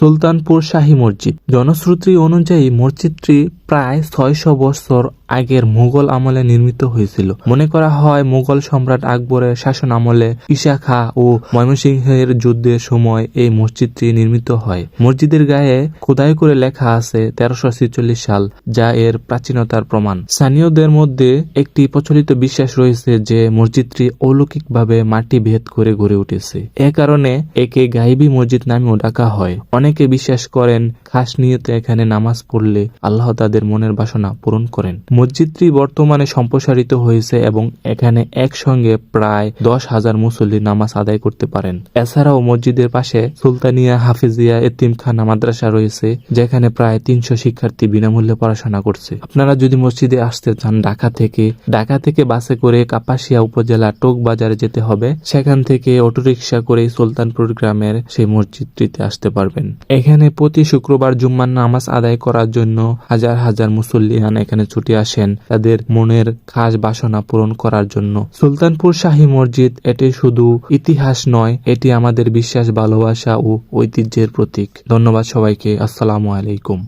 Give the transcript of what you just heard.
সুলতানপুর শাহী মসজিদ। জনশ্রুতি অনুযায়ী মসজিদটি প্রায় ছয়শো বছর আগের মুঘল আমলে নির্মিত হয়েছিল। মনে করা হয় মুঘল সম্রাট আকবরের শাসন আমলে ঈশা খা ও ময়মনসিংহের যুদ্ধের সময় এই মসজিদটি নির্মিত হয়। মসজিদের গায়ে খোদাই করে লেখা আছে তেরোশো ছেচল্লিশ সাল, যা এর প্রাচীনতার প্রমাণ। স্থানীয়দের মধ্যে একটি প্রচলিত বিশ্বাস রয়েছে যে মসজিদটি অলৌকিকভাবে মাটি ভেদ করে গড়ে উঠেছে। এ কারণে একে গাইবী মসজিদ নামেও ডাকা হয়। অনেকে বিশ্বাস করেন, খাস নিয়তে এখানে নামাজ পড়লে আল্লাহ তাদের মনের বাসনা পূরণ করেন। মসজিদটি বর্তমানে সম্প্রসারিত হয়েছে এবং এখানে একসঙ্গে প্রায় দশ হাজার মুসল্লি নামাজ আদায় করতে পারেন। এছাড়াও মসজিদের পাশে সুলতানিয়া হাফিজিয়া এতিমখানা মাদ্রাসা রয়েছে, যেখানে প্রায় তিনশো শিক্ষার্থী বিনামূল্যে পড়াশোনা করছে। আপনারা যদি মসজিদে আসতে চান ঢাকা থেকে ঢাকা থেকে বাসে করে কাপাসিয়া উপজেলা টোক বাজারে যেতে হবে। সেখান থেকে অটোরিকশা করে সুলতানপুর গ্রামের সেই মসজিদটিতে আসতে পারবেন। এখানে প্রতি শুক্রবার জুম্মার নামাজ আদায় করার জন্য হাজার হাজার মুসল্লিয়ান এখানে ছুটে আসেন তাদের মনের খাস বাসনা পূরণ করার জন্য। সুলতানপুর শাহী মসজিদ, এটি শুধু ইতিহাস নয়, এটি আমাদের বিশ্বাস, ভালোবাসা ও ঐতিহ্যের প্রতীক। ধন্যবাদ সবাইকে, আসসালামু আলাইকুম।